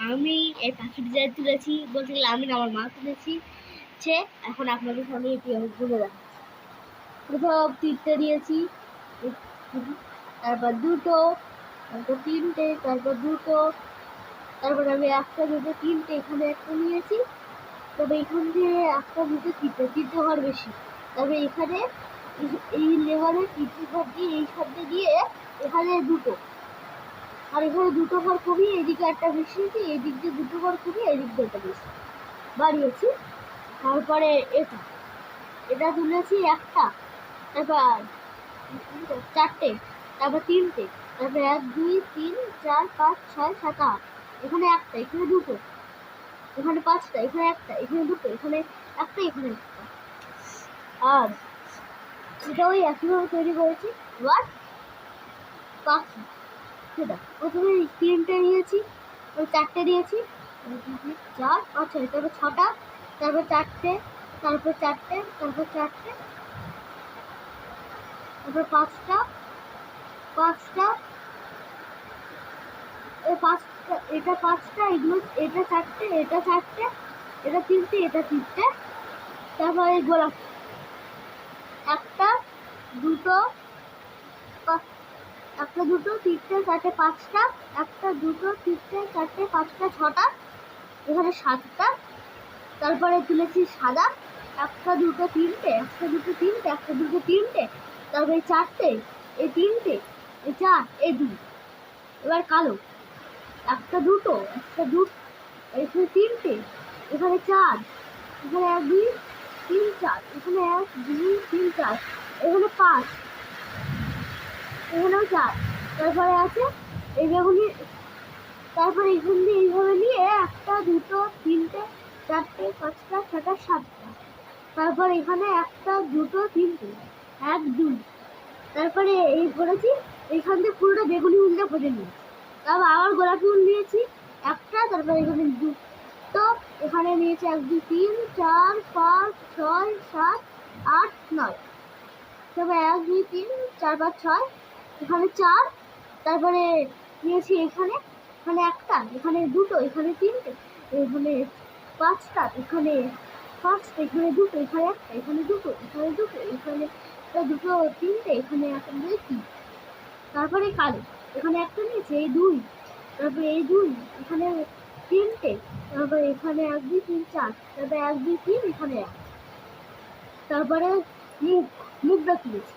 আমি এই পাখির ডিজাইন তুলেছি, বলতে গেলে আমি আমার মা তুলেছি। সে এখন আপনাদের সামনে এটি আমি ঘুরে প্রথম তিনটে দিয়েছি। তারপর দুটো, তারপর তিনটে, তারপর দুটো। তারপর আমি একটা, দুটো, তিনটে এখানে একটা নিয়েছি। তবে এখান থেকে একটা, দুটো, তিনটে তিনটে ঘর বেশি। তবে এখানে এই- লেবারের তিনটে ঘর দিয়ে, এই শব্দে দিয়ে এখানে দুটো। আর এখানে দুটো ঘর কমিয়ে এদিকে একটা বেশি হয়েছে এদিক দিয়ে দুটো ঘর কমিয়ে এদিক দিয়ে একটা বেশি বাড়িয়েছি। তারপরে এটা। এটা তুলেছি একটা। তারপর চারটে। তারপর তিনটে। তারপর এক, দুই, তিন, চার, পাঁচ, ছয়, সাত, আট। এখানে একটা, এখানে দুটো। এখানে পাঁচটা, এখানে একটা, এখানে দুটো, এখানে একটা এখানে একটা। আর এটা ওই একইভাবে তৈরি করেছি। এবার পাখি সেটা প্রথমে তিনটে নিয়েছি ওই চারটে এক, চার পাঁচ ছয় তারপর ছটা তারপর চারটে তারপর চারটে তারপর চারটে তারপর পাঁচটা পাঁচটা এই পাঁচটা এটা পাঁচটা এগুলো এটা চারটে এটা চারটে এটা তিনটে এটা তিনটে তারপর এই গোলাপ। একটা দুটো একটা দুটো, তিনটে, চারটে, পাঁচটা, একটা দুটো, তিনটে, চারটে, পাঁচটা, ছটা, এখানে সাতটা, তারপরে তুলেছি সাদা, একটা দুটো, তিনটে, একটা দুটো, তিনটে, একটা দুটো, তিনটে, তারপরে চারটে, এই তিনটে, এই চার, এই দুই, এবার কালো, একটা দুটো একটা দুটো এখানে তিনটে, এখানে চার, এখানে এক, দুই, তিন, চার, এখানে এক, দুই, তিন, চার, এখানে পাঁচ এখানেও চার। তারপরে আছে এই বেগুনি তারপরে এখান দিয়ে এইভাবে নিয়ে একটা, দুটো, তিনটে, চারটে, পাঁচটা, ছটা, সাতটা। তারপর এখানে একটা, দুটো, তিনটে, এক, দুই। তারপরে এই করেছি এইখান থেকে পুরোটা বেগুনি উল্টে ভেজে নিয়েছি। তারপর আবার গোলাপি উল নিয়েছি, একটা, তারপর এখানে দুটো এখানে নিয়েছি এক, দুই, তিন, চার, পাঁচ, ছয়, সাত, আট, নয়। তারপর এক, দুই, তিন, চার, পাঁচ, ছয় এখানে চার, তারপরে নিয়েছি এখানে এখানে একটা, এখানে দুটো, এখানে তিনটে, এখানে পাঁচটা এখানে পাঁচটা এখানে দুটো, এখানে একটা, এখানে দুটো এখানে দুটো এখানে দুটো, তিনটে, এখানে একটা দুই তিন তারপরে কালো, এখানে একটা নিয়েছে, এই দুই, তারপরে এই দুই, এখানে তিনটে, তারপরে এখানে এক, দুই, তিন, চার, তারপরে এক, দুই, তিন, এখানে এক। তারপরে মুখ মুখটা তুলেছি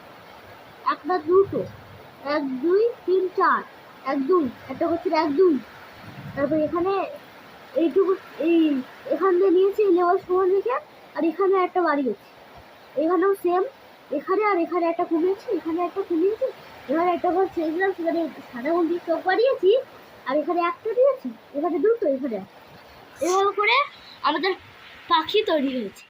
একটা দুটো এক, দুই, তিন, চার। এক, দুই। একটা হচ্ছে এক, দুই। তারপর এখানে এইটুকু, এই এখান দিয়ে নিয়েছি লেবার সমান রেখে, আর এখানে একটা বাড়ি আছে এখানেও সেম এখানে আর এখানে একটা কমিয়েছি, এখানে একটা কমিয়েছি, এখানে একটা ঘর ছেড়ে দিলাম সেখানে সাদা দিয়ে চোখ বাড়িয়েছি, আর এখানে একটা দিয়েছি, এখানে দুটো, এখানে এভাবে করে আমাদের পাখি তৈরি হয়েছে।